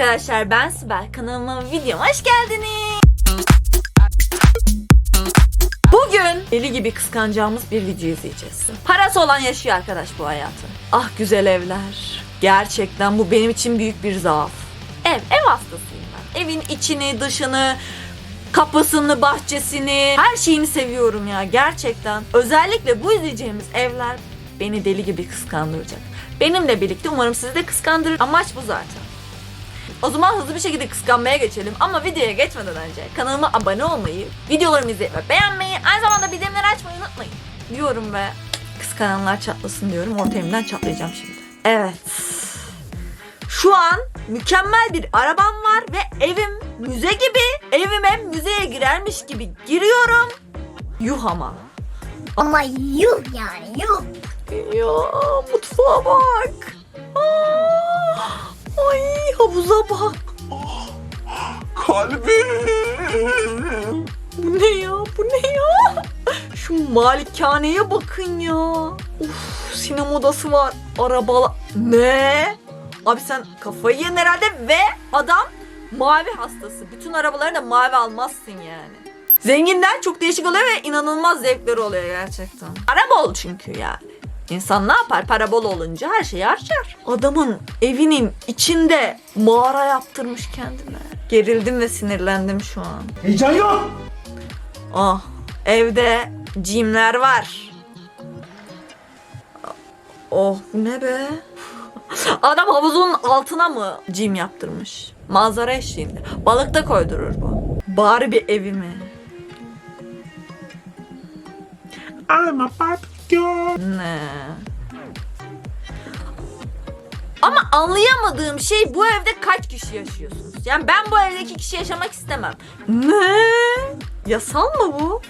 arkadaşlar ben Sibel. Kanalıma videoma hoş geldiniz. Bugün deli gibi kıskanacağımız bir video izleyeceğiz. Parası olan yaşıyor arkadaş bu hayatı. Ah güzel evler. Gerçekten bu benim için büyük bir zaaf. Ev, ev hastasıyım ben. Evin içini, dışını, kapısını, bahçesini, her şeyini seviyorum ya gerçekten. Özellikle bu izleyeceğimiz evler beni deli gibi kıskandıracak. Benimle birlikte umarım sizi de kıskandırır. Amaç bu zaten. O zaman hızlı bir şekilde kıskanmaya geçelim. Ama videoya geçmeden önce kanalıma abone olmayı, videolarımı izlemeyi ve beğenmeyi, aynı zamanda bildirimleri açmayı unutmayın. Diyorum ve kıskananlar çatlasın diyorum. Orta elimden çatlayacağım şimdi. Evet. Şu an mükemmel bir arabam var ve evim müze gibi. Evime müzeye girermiş gibi giriyorum. Yuh ama. Ama yuh yani yuh. Ya mutfağa bak. Malikaneye bakın ya. Uf, sinema odası var. Arabalar. Ne? Abi sen kafayı yedin herhalde ve adam mavi hastası. Bütün arabaları da mavi almazsın yani. Zenginden çok değişik oluyor ve inanılmaz zevkleri oluyor gerçekten. Para bol çünkü yani. İnsan ne yapar? Para bol olunca her şeyi harcar. Adamın evinin içinde mağara yaptırmış kendine. Gerildim ve sinirlendim şu an. Heyecan yok. Ah, evde cimler var. Oh, bu ne be? Adam havuzun altına mı cim yaptırmış? Manzara eşliğinde. Balık da koydurur bu. Bari bir evimi. I'm a Barbie girl. Ne? Ama anlayamadığım şey bu evde kaç kişi yaşıyorsunuz? Yani ben bu evde iki kişi yaşamak istemem. Ne? Yasal mı bu?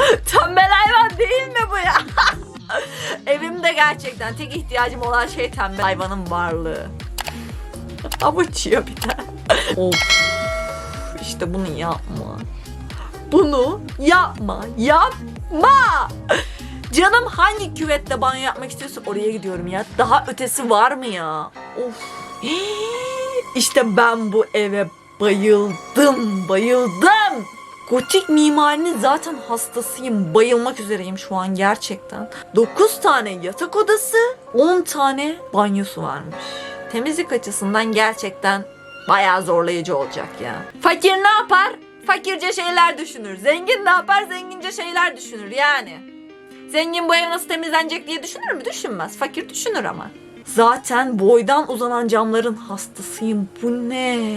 tembel hayvan değil mi bu ya? Evimde gerçekten tek ihtiyacım olan şey tembel hayvanın varlığı. Avuç yiyor bir de. of. İşte bunu yapma. Bunu yapma. Yapma. Canım hangi küvette banyo yapmak istiyorsa oraya gidiyorum ya. Daha ötesi var mı ya? Of. İşte ben bu eve bayıldım, bayıldım. Gotik mimarinin zaten hastasıyım. Bayılmak üzereyim şu an gerçekten. 9 tane yatak odası, 10 tane banyosu varmış. Temizlik açısından gerçekten bayağı zorlayıcı olacak ya. Fakir ne yapar? Fakirce şeyler düşünür. Zengin ne yapar? Zengince şeyler düşünür yani. Zengin bu ev nasıl temizlenecek diye düşünür mü? Düşünmez. Fakir düşünür ama. Zaten boydan uzanan camların hastasıyım. Bu ne?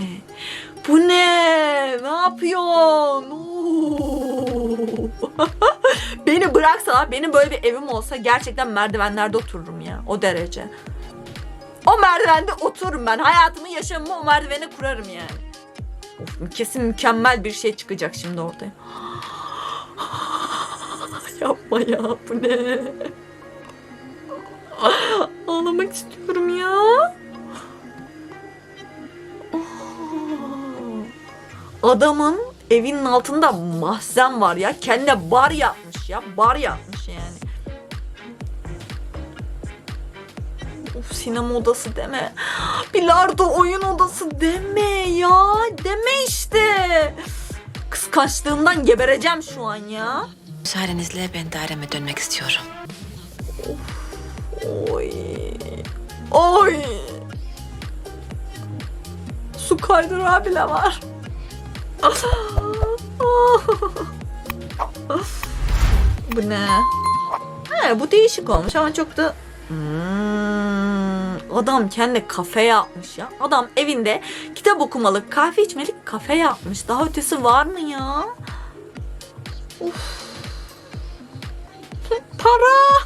Bu ne? Ne yapıyorsun? Beni bıraksa, benim böyle bir evim olsa gerçekten merdivenlerde otururum ya. O derece. O merdivende otururum ben. Hayatımı, yaşamımı o merdivene kurarım yani. Of, kesin mükemmel bir şey çıkacak şimdi ortaya. Yapma ya bu ne? Ağlamak istiyorum ya. Adamın evinin altında mahzen var ya. Kendine bar yapmış ya. Bar yapmış yani. Of sinema odası deme. Bilardo oyun odası deme ya. Deme işte. Kıskançlığımdan gebereceğim şu an ya. Müsaadenizle ben daireme dönmek istiyorum. Oy. Oy. Su kaydırağı bile var. Bu ne? He, bu değişik olmuş ama çok da Hmm, adam kendi kafe yapmış ya. Adam evinde kitap okumalık, kahve içmelik kafe yapmış. Daha ötesi var mı ya? Uf. Para.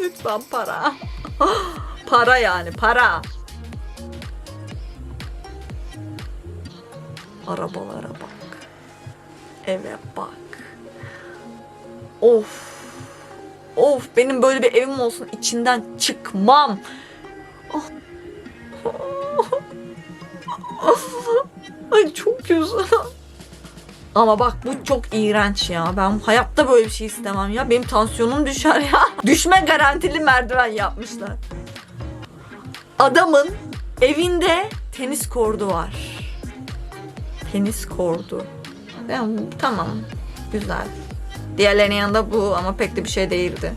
Lütfen para. para yani para. Arabalara bak. Eve bak. Of. Of benim böyle bir evim olsun içinden çıkmam. Ah. Ay çok güzel. Ama bak bu çok iğrenç ya. Ben hayatta böyle bir şey istemem ya. Benim tansiyonum düşer ya. Düşme garantili merdiven yapmışlar. Adamın evinde tenis kordu var. Tenis kordu. Yani, tamam. Güzel. Diğerlerinin yanında bu ama pek de bir şey değildi.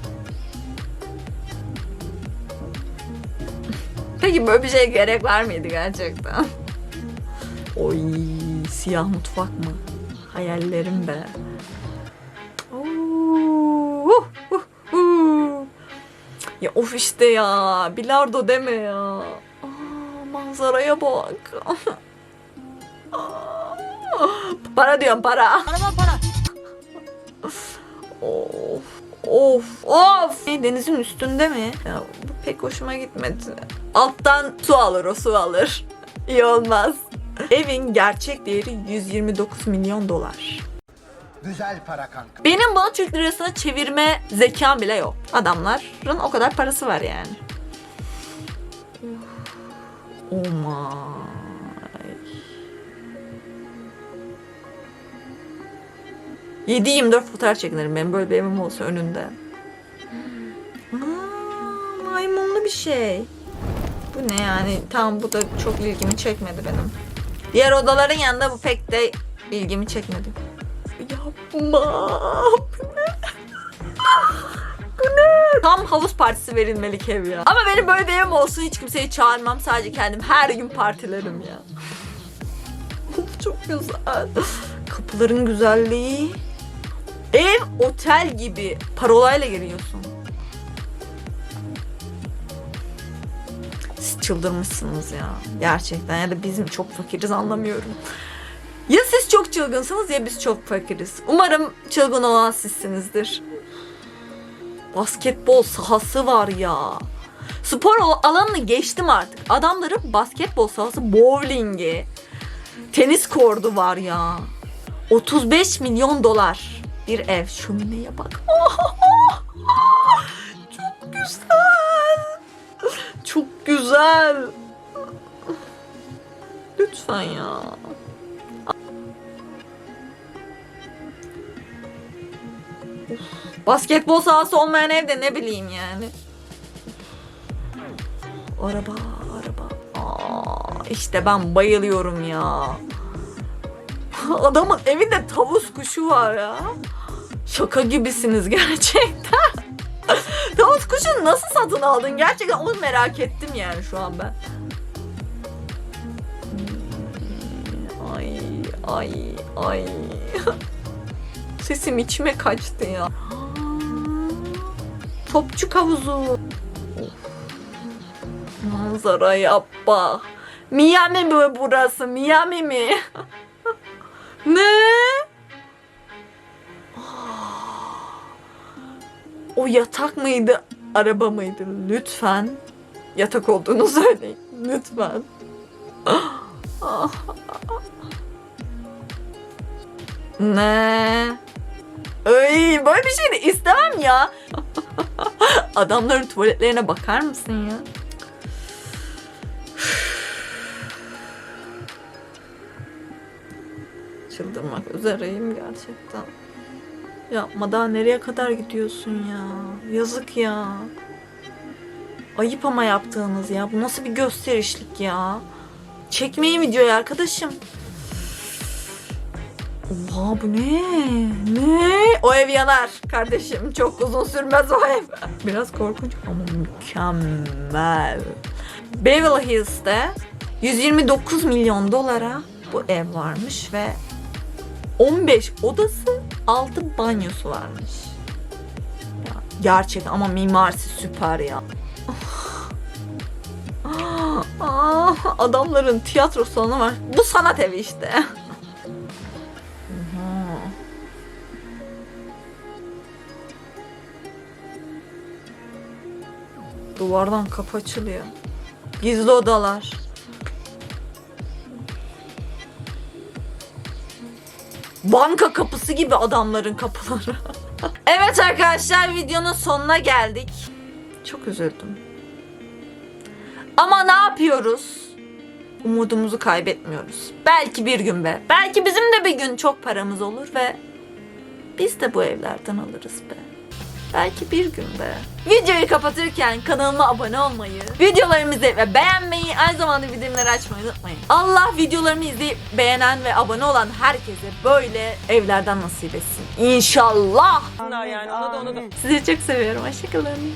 Peki böyle bir şeye gerek var mıydı gerçekten? Oy siyah mutfak mı? Hayallerim be. Uh, uh, uh. Ya of işte ya. Bilardo deme ya. Aa, manzaraya bak. para diyorum para. Para para. of. Of of. Denizin üstünde mi? Ya bu pek hoşuma gitmedi. Alttan su alır o su alır. İyi olmaz. Evin gerçek değeri 129 milyon dolar. Güzel para kanka. Benim bunu Türk lirasına çevirme zekam bile yok. Adamların o kadar parası var yani. Oh 7-24 fotoğraf çekinirim benim böyle bir evim olsa önünde. Aa, maymunlu bir şey. Bu ne yani? Tamam bu da çok ilgimi çekmedi benim. Diğer odaların yanında bu pek de ilgimi çekmedi. Yapma. Bu ne? Tam havuz partisi verilmelik ev ya. Ama benim böyle bir evim olsun hiç kimseyi çağırmam. Sadece kendim her gün partilerim ya. Çok güzel. Kapıların güzelliği. Ev otel gibi. Parolayla giriyorsun. Siz çıldırmışsınız ya. Gerçekten ya da biz mi çok fakiriz anlamıyorum. Ya siz çok çılgınsınız ya biz çok fakiriz. Umarım çılgın olan sizsinizdir. Basketbol sahası var ya. Spor al- alanını geçtim artık. Adamların basketbol sahası, bowlingi, tenis kordu var ya. 35 milyon dolar bir ev. Şömineye bak. Çok güzel. Çok güzel. Lütfen ya. Basketbol sahası olmayan evde ne bileyim yani. Araba, araba. Aa, işte ben bayılıyorum ya. Adamın evinde tavus kuşu var ya. Şaka gibisiniz gerçekten. tavus kuşunu nasıl satın aldın? Gerçekten onu merak ettim yani şu an ben. Ay, ay, ay. Sesim içime kaçtı ya. Topçuk havuzu. Of. Manzaraya bak. Miami mi burası? Miami mi? ne? O yatak mıydı? Araba mıydı? Lütfen. Yatak olduğunu söyleyin. Lütfen. ne? Ay böyle bir şey de istemem ya. Adamların tuvaletlerine bakar mısın ya? Çıldırmak üzereyim gerçekten. Yapma daha nereye kadar gidiyorsun ya? Yazık ya. Ayıp ama yaptığınız ya. Bu nasıl bir gösterişlik ya? Çekmeyin videoyu arkadaşım. Oha bu ne? Ne? O ev yanar kardeşim. Çok uzun sürmez o ev. Biraz korkunç ama mükemmel. Beverly Hills'te 129 milyon dolara bu ev varmış ve 15 odası 6 banyosu varmış. Ya, gerçekten ama mimarisi süper ya. Ah, adamların tiyatro salonu var. Bu sanat evi işte. Duvardan kapı açılıyor. Gizli odalar. Banka kapısı gibi adamların kapıları. evet arkadaşlar videonun sonuna geldik. Çok üzüldüm. Ama ne yapıyoruz? Umudumuzu kaybetmiyoruz. Belki bir gün be. Belki bizim de bir gün çok paramız olur ve biz de bu evlerden alırız be. Belki bir günde. Videoyu kapatırken kanalıma abone olmayı, videolarımızı ve beğenmeyi, aynı zamanda bildirimleri açmayı unutmayın. Allah videolarımı izleyip beğenen ve abone olan herkese böyle evlerden nasip etsin. İnşallah. yani ona da ona da. Sizi çok seviyorum. Hoşçakalın.